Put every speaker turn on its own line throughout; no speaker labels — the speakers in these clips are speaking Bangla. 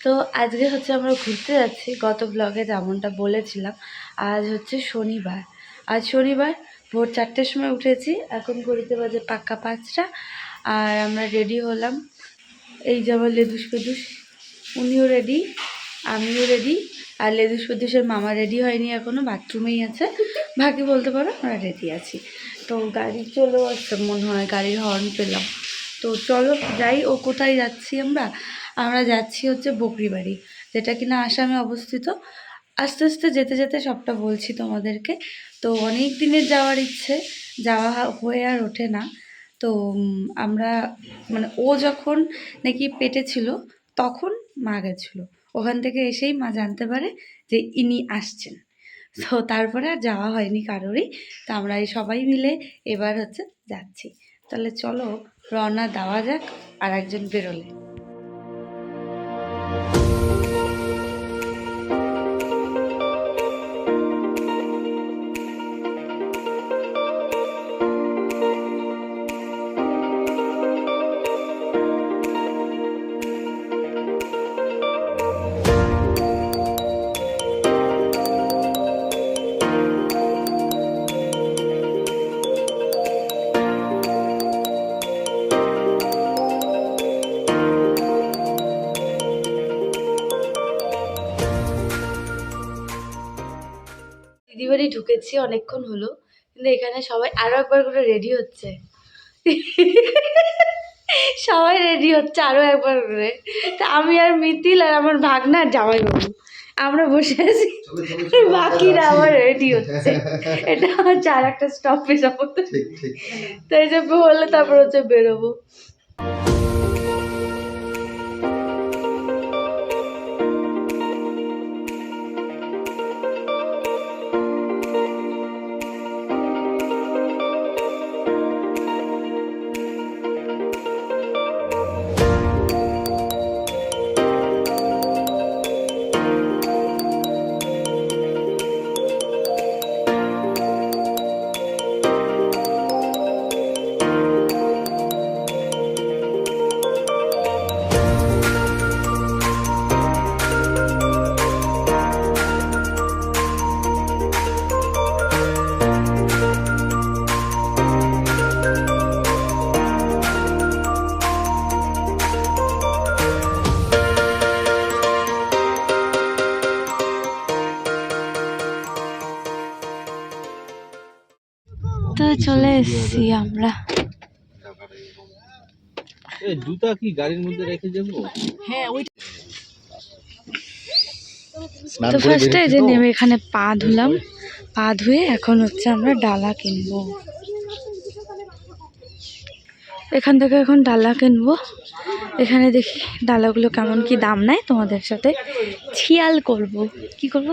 তো আজকে হচ্ছে আমরা ঘুরতে যাচ্ছি। গত ব্লগে যেমনটা বলেছিলাম, আজ হচ্ছে শনিবার। আজ শনিবার, ভোর চারটের সময় উঠেছি। এখন ঘড়িতে বাজে পাক্কা পাঁচটা আর আমরা রেডি হলাম। এই যে আমার লেদুস পেদুস উনিও রেডি আমিও রেডি আর লেদুস পেদুসের মামা রেডি হয়নি এখনও বাথরুমেই আছে। বাকি বলতে পারো আমরা রেডি আছি। তো গাড়ি চলেও আসছে, মনে হয় গাড়ির হর্ন পেলাম। তো চলো যাই, ও কোথায় যাচ্ছি আমরা? আমরা যাচ্ছি হচ্ছে বকরিবাড়ি, যেটা কিনা আসামে অবস্থিত। আস্তে আস্তে যেতে যেতে সবটা বলছি তোমাদেরকে। তো অনেক দিনের যাওয়ার ইচ্ছে, যাওয়া হয়ে আর ওঠে না। তো আমরা মানে ও যখন নাকি পেটে ছিল, তখন মা গেছিল। ওখান থেকে এসেই মা জানতে পারে যে ইনি আসছেন। তো তারপরে আর যাওয়া হয়নি কারোরই। তো আমরা এই সবাই মিলে এবার হচ্ছে যাচ্ছি। তাহলে চলো, রওনা দেওয়া যাক আর একজন বেরোলে। বাড়ি অনেকক্ষণ হলো কিন্তু এখানে সবাই আরও একবার করে রেডি হচ্ছে। সবাই রেডি হচ্ছে আরও একবার করে। তা আমি আর মিতিল আর আমার ভাগনা আর জামাইবাবু আমরা বসে আছি। বাকিরা আবার রেডি হচ্ছে। এটা হচ্ছে আর একটা স্টপেজ
ঠিক
তো এই যে হলে তারপর হচ্ছে বেরোবো। এসেছি আমরা।
জুতা কি গাড়ির মধ্যে রেখে যাব?
তো ফার্স্টে যে নেমে এখানে পা ধুলাম। পা ধুয়ে এখন হচ্ছে আমরা ডালা কিনবো। এখান থেকে এখন ডালা কিনবো। এখানে দেখি ডালাগুলো কেমন কি দাম নেয় তোমাদের সাথে ছিয়াল করব। কি করব?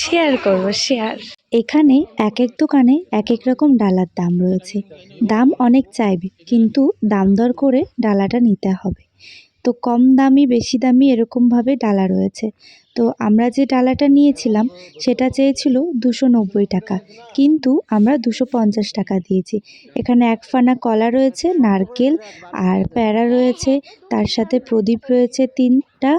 শেয়ার করব শেয়ার।
এখানে এক এক দোকানে এক এক রকম ডালার দাম রয়েছে। দাম অনেক চাইবে, কিন্তু দাম দর করে ডালাটা নিতে হবে। তো কম দামি, বেশি দামি এরকমভাবে ডালা রয়েছে। তো আমরা যে ডালাটা নিয়েছিলাম, সেটা চেয়েছিল দুশো নব্বই টাকা। কিন্তু আমরা দুশো পঞ্চাশ টাকা দিয়েছি। এখানে এক ফানা কলা রয়েছে, নারকেল আর প্যারা রয়েছে, তার সাথে প্রদীপ রয়েছে তিনটা,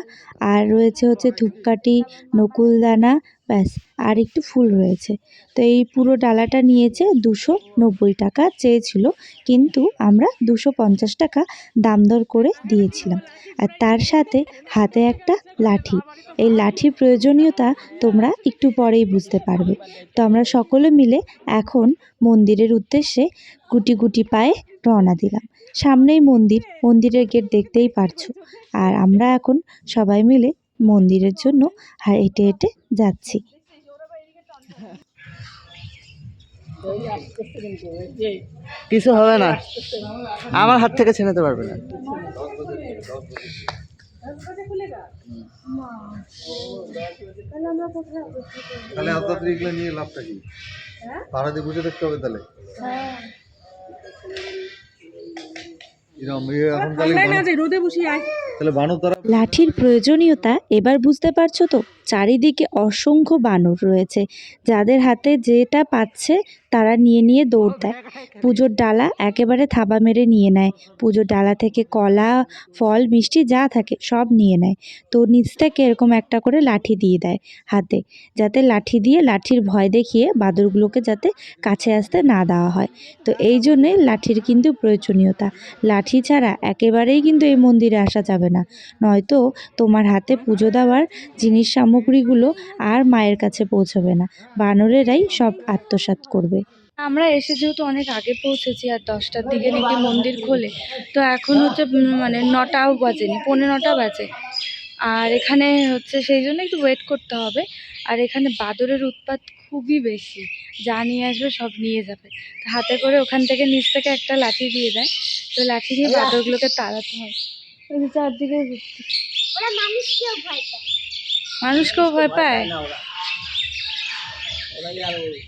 আর রয়েছে হচ্ছে ধূপকাঠি, নকুলদানা, ব্যাস, আর একটু ফুল রয়েছে। তো এই পুরো ডালাটা নিয়েছে দুশো নব্বই টাকা চেয়েছিল, কিন্তু আমরা দুশো পঞ্চাশ টাকা দাম দর করে দিয়েছিলাম। আর তার সাথে হাতে একটা লাঠি। এই লাঠির প্রয়োজনীয়তা তোমরা একটু পরেই বুঝতে পারবে। তো আমরা সকলে মিলে এখন মন্দিরের উদ্দেশ্যে গুটি গুটি পায়ে রওনা দিলাম। সামনেই মন্দির, মন্দিরের গেট দেখতেই পারছ। আর আমরা এখন সবাই মিলে মন্দিরের জন্য হেঁটে হেঁটে যাচ্ছি।
কিছু হবে না। আমার হাত থেকে ছেড়ে পারবে না। তাহলে এত তাড়াতাড়ি এগুলো নিয়ে লাভটা কি? ভাড়া দিয়ে বুঝে দেখতে হবে তাহলে?
লাঠির প্রয়োজনীয়তা এবার বুঝতে পারছ তো? চারিদিকে অসংখ্য বানর রয়েছে। যাদের হাতে যেটা পাচ্ছে, তারা নিয়ে নিয়ে দৌড় দেয়। পুজোর ডালা একেবারে থাবা মেরে নিয়ে নেয়। পুজোর ডালা থেকে কলা, ফল, মিষ্টি যা থাকে সব নিয়ে নেয়। তো নিচ থেকে এরকম একটা করে লাঠি দিয়ে দেয় হাতে, যাতে লাঠি দিয়ে লাঠির ভয় দেখিয়ে বাদরগুলোকে যাতে কাছে আসতে না দেওয়া হয়। তো এই জন্যে লাঠির কিন্তু প্রয়োজনীয়তা। লাঠি ছাড়া একেবারেই কিন্তু এই মন্দিরে আসা যাবে না। নয়তো তোমার হাতে পুজো দেওয়ার জিনিস সামগ্রীগুলো আর মায়ের কাছে পৌঁছবে না। বানরেরাই সব আত্মসাৎ করবে।
আমরা এসে যেহেতু অনেক আগে পৌঁছেছি আর দশটার দিকে নাকি মন্দির খোলে তো এখন হচ্ছে মানে নটাও বাজেনি পৌনে নটা বাজে। আর এখানে হচ্ছে সেই জন্য একটু ওয়েট করতে হবে। আর এখানে বাদরের উৎপাত খুবই বেশি যা নিয়ে আসবে সব নিয়ে যাবে। তো হাতে করে ওখান থেকে নিচ থেকে একটা লাঠি দিয়ে দেয় তো লাঠি নিয়ে বাদরগুলোকে তাড়াতে হয়। ওই যে চারদিকে ঘুরছে। মানুষকেও ভয় পায়।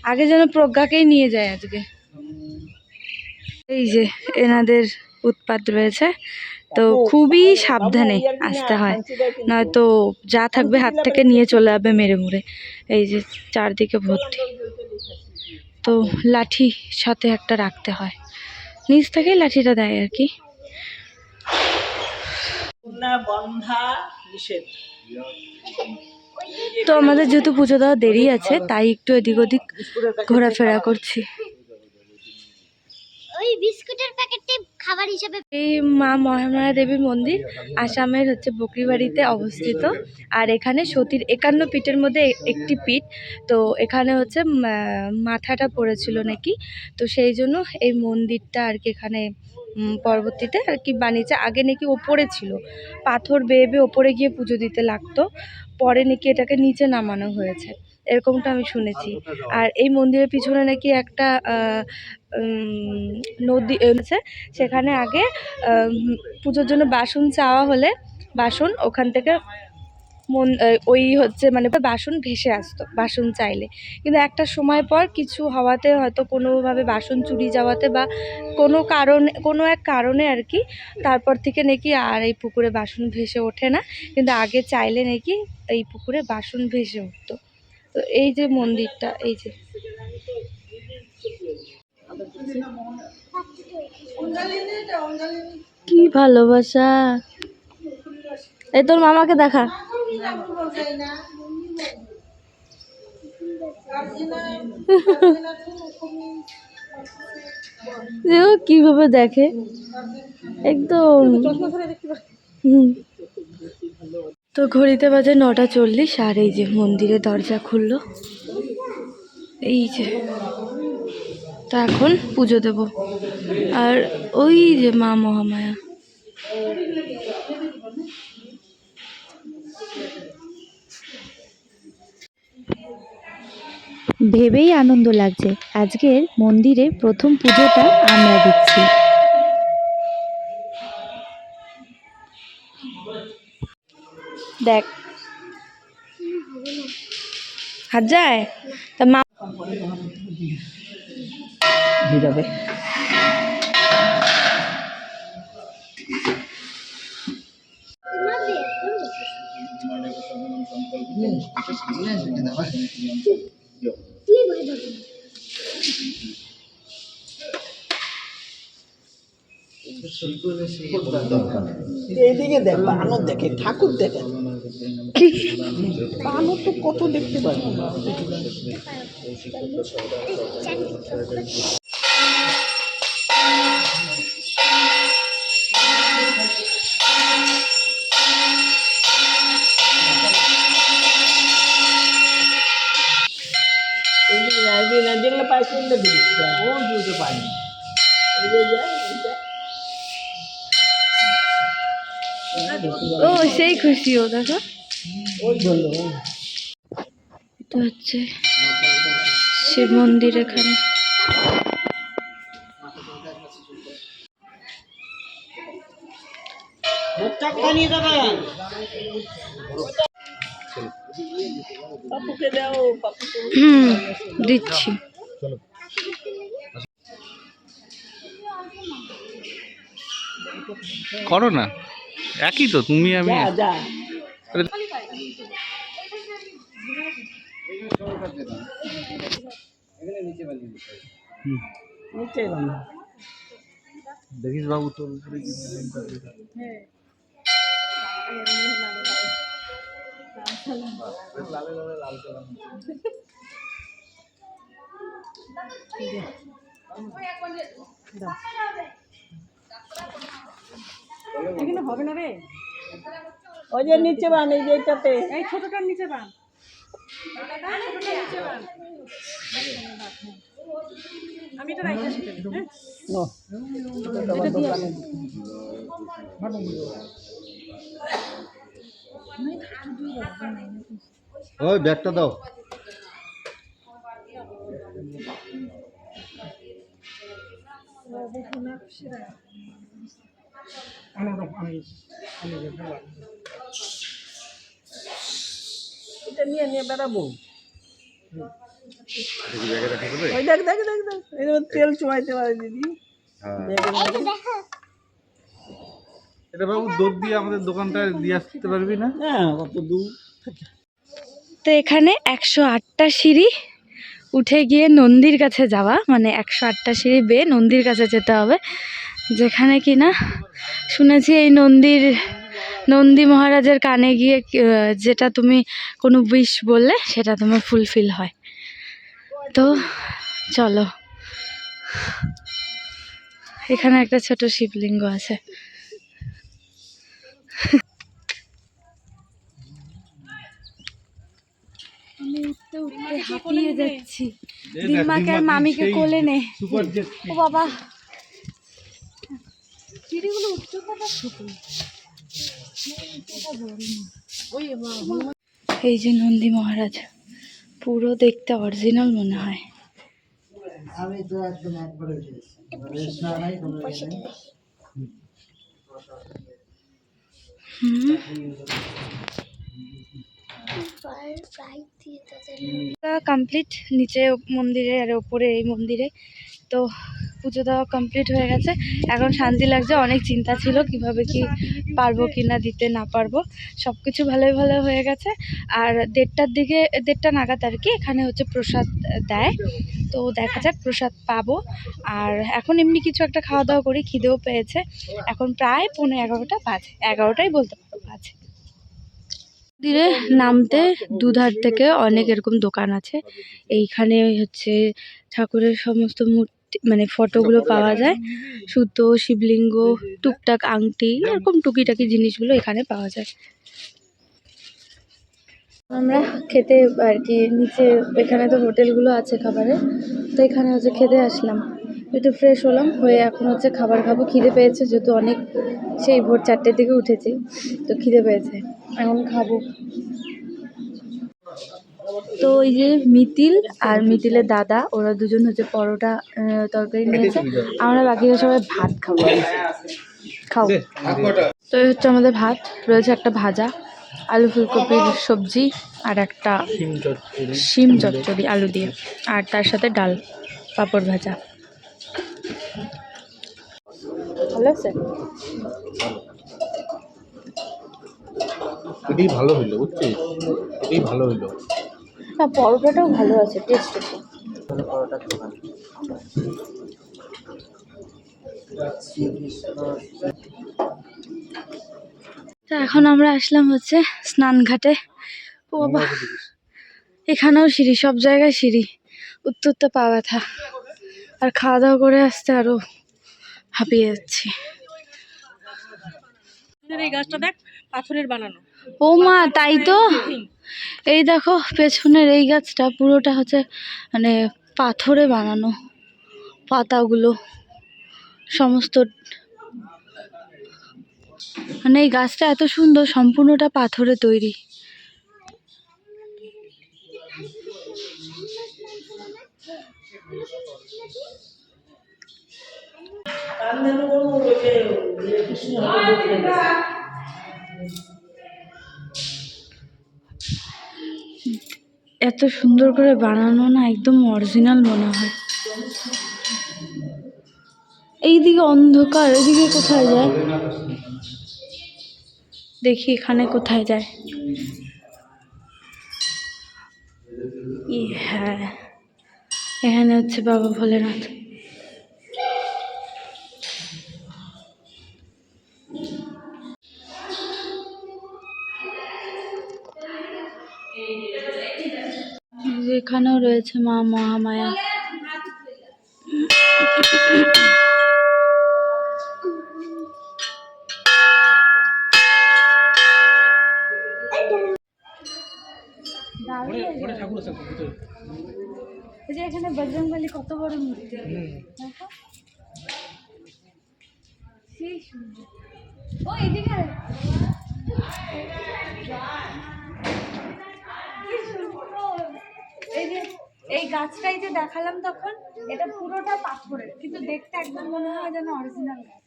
আগে যেন প্রজ্ঞাকেই নিয়ে যায় আজকে। এই যে এনাদের উৎপাত রয়েছে তো খুবই সাবধানে আসতে হয়। নয়তো যা থাকবে হাত থেকে নিয়ে চলে যাবে মেরে মুড়ে। এই যে চারদিকে ভর্তি তো লাঠি সাথে একটা রাখতে হয়। নিচ থেকেই লাঠিটা দেয় আর কি।
বন্ধা নিষেধ।
তো আমাদের যেহেতু পুজো দেওয়া দেরি আছে তাই একটু এদিক ওদিক ঘোরাফেরা করছি।
ওই বিস্কুটের প্যাকেটটি খাবার হিসেবে
এই মা মহামায়া দেবীর মন্দির আসামের হচ্ছে বকরিবাড়িতে অবস্থিত। আর এখানে সতীর একান্ন পিঠের মধ্যে একটি পিঠ। তো এখানে হচ্ছে মাথাটা পড়েছিল নাকি? তো সেই জন্য এই মন্দিরটা আর কি এখানে পরবর্তীতে আর কি বানিয়েছে। আগে নাকি ওপরে ছিল। পাথর বেয়ে বেয়ে ওপরে গিয়ে পুজো দিতে লাগতো। পরে নাকি এটাকে নিচে নামানো হয়েছে। এরকমটা আমি শুনেছি। আর এই মন্দিরের পিছনে নাকি একটা নদী আছে সেখানে আগে পুজোর জন্য বাসন চাওয়া হলে বাসন ওখান থেকে মন ওই হচ্ছে মানে বাসন ভেসে আসতো, বাসন চাইলে। কিন্তু একটা সময় পর কিছু হওয়াতে হয়তো কোনোভাবে বাসন চুরি যাওয়াতে বা কোনো কারণে, কোনো এক কারণে আর কি, তারপর থেকে নাকি আর এই পুকুরে বাসন ভেসে ওঠে না। কিন্তু আগে চাইলে নাকি এই পুকুরে বাসন ভেসে উঠতো। তো এই যে মন্দিরটা, এই যে। কি ভালোবাসা। এই তোর মামাকে দেখা। কীভাবে দেখে? একদম। তো ঘড়িতে বাজে নটা চল্লিশ, আর এই যে মন্দিরের দরজা খুললো। এই যে, তা এখন পুজো দেব। আর ওই যে মা মহামায়া।
ভেবেই আনন্দ লাগছে। আজকের মন্দিরে প্রথম পুজোটা আমরা দিচ্ছি
দেখ। হাত যায়? তা মা
এইদিকে দেখ, বানর দেখে, ঠাকুর দেখে। বানর তো কত দেখতে পাই সেগুলো দিস ও, দুটো পাইনি
ও সেই খুশি ও দেখো। এটা হচ্ছে শিব মন্দির এখানে। দিচ্ছি।
করো না। একই তো তুমি আমি।
যা যা। নিচে বাঁধো।
দেখিস বাবু তোর উপরে কি
ওই যে নিচে বান এই যে এটাতে ও, এটা তো আমার দোকানে দিতে হবে।
ওই ব্যাগটা দাও।
এটা নিয়ে নিয়ে বেড়াবো। ওই দেখ দেখ দেখ দেখ। তেল চুয়াইতে পারে দিদি।
হ্যাঁ।
ব্যাগের মধ্যে।
এটা বাবু দুধ দিয়ে আমাদের দোকানটায় দিয়ে আসতে পারবি না?
হ্যাঁ কত দূর
তো এখানে একশো আটটা সিঁড়ি উঠে গিয়ে নন্দীর কাছে যাওয়া মানে একশো আটটা সিঁড়ি বেয়ে নন্দীর কাছে যেতে হবে। যেখানে কি না শুনেছি এই নন্দীর নন্দী মহারাজের কানে গিয়ে যেটা তুমি কোনো উইশ বললে সেটা তোমার ফুলফিল হয়। তো চলো। এখানে একটা ছোট শিবলিঙ্গ আছে। আমি উঠতে উঠতে হাঁপিয়ে যাচ্ছি। দিম্মাকে আর মামিকে কোলে নে। ও বাবা। সিঁড়িগুলো উচ্চতাটা ছোট। এই যে নন্দী মহারাজ পুরো দেখতে অরিজিনাল মনে হয়। হুম। কমপ্লিট নিচে মন্দিরে আর ওপরে এই মন্দিরে। তো পুজো দেওয়া কমপ্লিট হয়ে গেছে। এখন শান্তি লাগছে, অনেক চিন্তা ছিল কীভাবে কি পারব কি না দিতে না পারব। সব কিছু ভালোই ভালো হয়ে গেছে। আর দেড়টার দিকে, দেড়টা নাগাদ আর কি, এখানে হচ্ছে প্রসাদ দেয়। তো দেখা যাক, প্রসাদ পাবো। আর এখন এমনি কিছু একটা খাওয়া দাওয়া করি, খিদেও পেয়েছে। এখন প্রায় পৌনে এগারোটা বাজে। এগারোটাই বলতে পারো, বাজে। মন্দিরে নামতে দুধার থেকে অনেক এরকম দোকান আছে। এইখানে হচ্ছে ঠাকুরের সমস্ত মূর্তি মানে ফটোগুলো পাওয়া যায়। সুতো শিবলিঙ্গ টুকটাক আংটি এরকম টুকিটাকি জিনিসগুলো এখানে পাওয়া যায়। আমরা খেতে আর কি নিচে এখানে তো হোটেলগুলো আছে খাবারের তো এখানে হচ্ছে খেতে আসলাম। একটু ফ্রেশ হলাম হয়ে এখন হচ্ছে খাবার খাব। খিদে পেয়েছে যেহেতু অনেক সেই ভোর চারটের দিকে উঠেছি তো খিদে পেয়েছে। এখন খাব। তো ওই যে মিতিল আর মিতিলের দাদা ওরা দুজন হচ্ছে পরোটা তরকারি নিয়েছে। আমরা বাকিরা সবাই ভাত খাব। খাও। তো এই হচ্ছে আমাদের ভাত। রয়েছে একটা ভাজা আলু ফুলকপির সবজি আর একটা শিম চচ্চড়ি আলু দিয়ে। আর তার সাথে ডাল পাঁপড় ভাজা। ভালো আছে?
এটাই ভালো হইল বুঝছিস? এটাই ভালো হইল।
না, পরোটাটাও ভালো আছে টেস্ট আছে তো এখন আমরা আসলাম হচ্ছে স্নানঘাটে। ও বাবা, এখানেও সিঁড়ি, সব জায়গায় সিঁড়ি উঠতে পা ব্যথা। আর খাওয়া দাওয়া করে আসতে আরও হাঁপিয়ে যাচ্ছি।
এই গাছটা দেখ পাথরের বানানো।
ও মা তাই তো? এই দেখো পেছনের এই গাছটা পুরোটা হচ্ছে মানে পাথরে বানানো পাতাগুলো সমস্ত। মানে এই গাছটা এত সুন্দর সম্পূর্ণটা পাথরে তৈরি। এত সুন্দর করে বানানো না একদম অরিজিনাল মনে হয়। এইদিকে অন্ধকার, এদিকে কোথায় যায়? দেখি এখানে কোথায় যায়। ই হ্যাঁ। এখানে হচ্ছে বাবা ভোলেনাথ। এখানেও রয়েছে মা মহামায়া। এই যে এখানে বজরংবলী কত বড় মূর্তি। দেখো। সেই সুন্দর। ও এদিকে আয়। কি সুন্দর। এই যে, এই গাছটাই যে দেখালাম তখন, এটা পুরোটা পাথরের, কিন্তু দেখতে একদম মনে হয় যেন অরিজিনাল গাছ।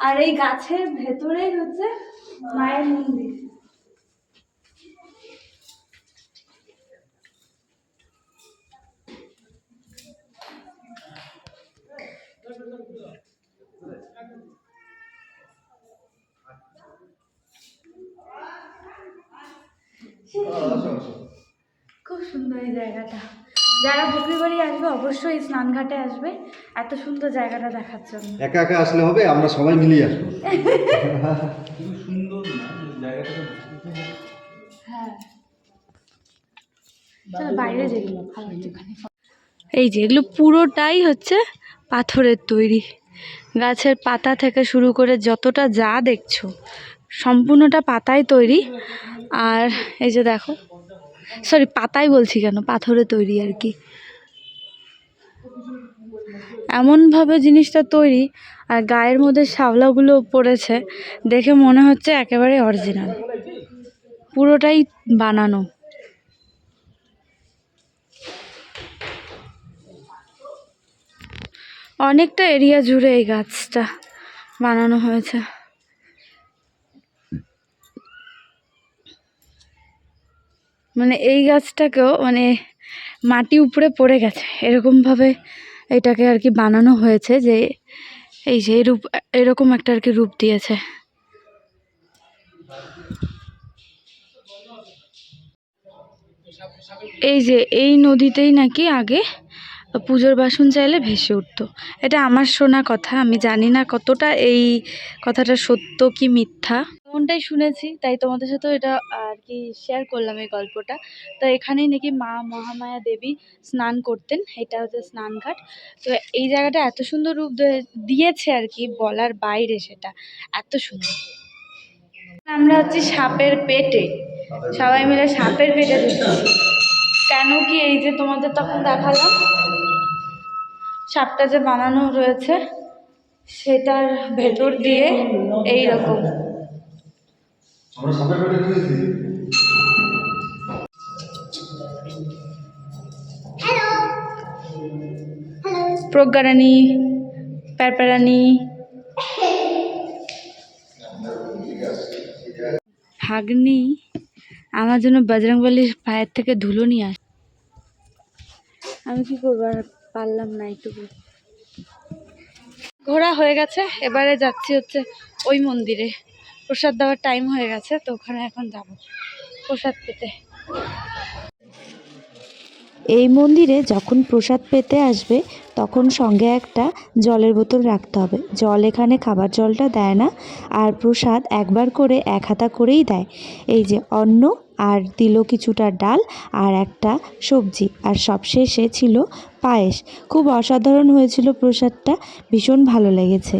আর এই গাছের ভেতরেই হচ্ছে মায়ের মন্দির খুব সুন্দর এই জায়গাটা যারা পুকুরি বাড়ি আসবে অবশ্যই স্নানঘাটে আসবে। এত সুন্দর জায়গাটা দেখার জন্য।
একা একা আসলে হবে? আমরা সবাই মিলিয়ে আসব।
সুন্দর না জায়গাটা
হ্যাঁ। চলো বাইরে যেগুলো ভালো একটুখানি এই যে এগুলো পুরোটাই হচ্ছে পাথরের তৈরি। গাছের পাতা থেকে শুরু করে যতটা যা দেখছ সম্পূর্ণটা পাতায় তৈরি। আর এই যে দেখো সরি পাতায় বলছি কেন? পাথরে তৈরি আর কি। এমনভাবে জিনিসটা তৈরি আর গায়ের মধ্যে শাওলাগুলো পড়েছে, দেখে মনে হচ্ছে একেবারে অরিজিনাল পুরোটাই বানানো। অনেকটা এরিয়া জুড়ে এই গাছটা বানানো হয়েছে। মানে এই গাছটাকেও মানে মাটি উপরে পড়ে গেছে। এরকমভাবে এটাকে আর কি বানানো হয়েছে যে এই যে রূপ এরকম একটা আর কি রূপ দিয়েছে। এই যে এই নদীতেই নাকি আগে পুজোর বাসন চাইলে ভেসে উঠতো। এটা আমার শোনা কথা, আমি জানি না কতটা এই কথাটা সত্য কি মিথ্যা। এমনটাই শুনেছি, তাই তোমাদের সাথেও এটা আর কি শেয়ার করলাম এই গল্পটা। তো এখানেই নাকি মা মহামায়া দেবী স্নান করতেন, এটা হচ্ছে স্নানঘাট। তো এই জায়গাটা এত সুন্দর রূপ দিয়েছে আর কি বলার বাইরে সেটা, এত সুন্দর। আমরা হচ্ছে সাপের পেটে, সবাই মিলে সাপের পেটে কেন কি এই যে তোমাদের তখন দেখালাম, সাপটা যে বানানো রয়েছে, সেটার ভেতর দিয়ে এই রকম
আমরা সাপের পেটে
প্রজ্ঞারানী প্যারপ্যারানি। ভাগ্নি আমার জন্য বজরংবলির পায়ের থেকে ধুলো নিয়ে আস। আমি কি করব আর পারলাম না এইটুকু। ঘোরা হয়ে গেছে এবারে যাচ্ছি হচ্ছে ওই মন্দিরে। প্রসাদ দেওয়ার টাইম হয়ে গেছে, তো ওখানে এখন যাব। প্রসাদ পেতে।
এই মন্দিরে যখন প্রসাদ পেতে আসবে, তখন সঙ্গে একটা জলের বোতল রাখতে হবে। জল এখানে খাবার জলটা দেয় না, আর প্রসাদ একবার করে এক হাতা করেই দেয়। এই যে অন্ন আর দিল কিছুটা ডাল আর একটা সবজি, আর সবশেষে ছিল পায়েস। খুব অসাধারণ হয়েছিল প্রসাদটা, ভীষণ ভালো লেগেছে।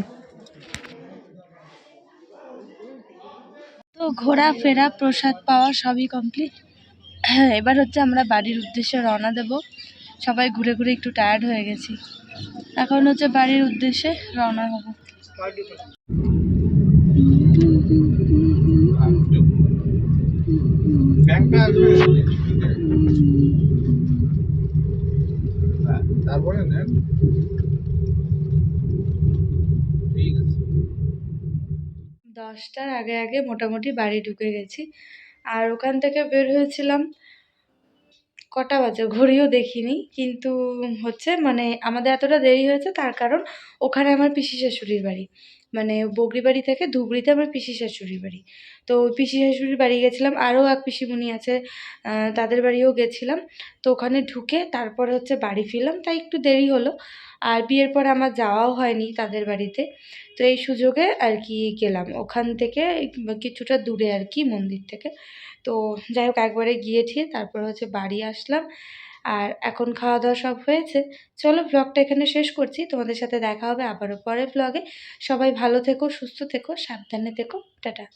ঘোরাফেরা প্রসাদ পাওয়া সবই কমপ্লিট হ্যাঁ এবার হচ্ছে আমরা বাড়ির উদ্দেশ্যে রওনা দেব। সবাই ঘুরে ঘুরে একটু টায়ার্ড হয়ে গেছি। এখন হচ্ছে বাড়ির উদ্দেশ্যে রওনা হব।
হ্যাঁ, তারপরে
দশটার আগে আগে মোটামুটি বাড়ি ঢুকে গেছি। আর ওখান থেকে বের হয়েছিলাম কটা বাজে, ঘড়িও দেখিনি। কিন্তু হচ্ছে মানে আমাদের এতটা দেরি হয়েছে, তার কারণ ওখানে আমার পিসি শাশুড়ির বাড়ি। মানে বগরিবাড়ি থেকে ধুবড়িতে আমার পিসি শাশুড়ির বাড়ি। তো পিসি শাশুড়ির বাড়ি গেছিলাম, আরও এক পিসিমণি আছে তাদের বাড়িও গেছিলাম। তো ওখানে ঢুকে তারপরে হচ্ছে বাড়ি ফিরলাম, তাই একটু দেরি হলো। আর বিয়ের পর আমার যাওয়াও হয়নি তাদের বাড়িতে। তো এই সুযোগে আর কি গেলাম। ওখান থেকে কিছুটা দূরে আর কি মন্দির থেকে। তো যাই হোক, একবারে গিয়ে ঠিয়ে তারপর হচ্ছে বাড়ি আসলাম। আর এখন খাওয়া দাওয়া সব হয়েছে। চলো ব্লগটা এখানে শেষ করছি। তোমাদের সাথে দেখা হবে আবারও পরের ব্লগে। সবাই ভালো থেকো, সুস্থ থেকো, সাবধানে থেকো। টাটা।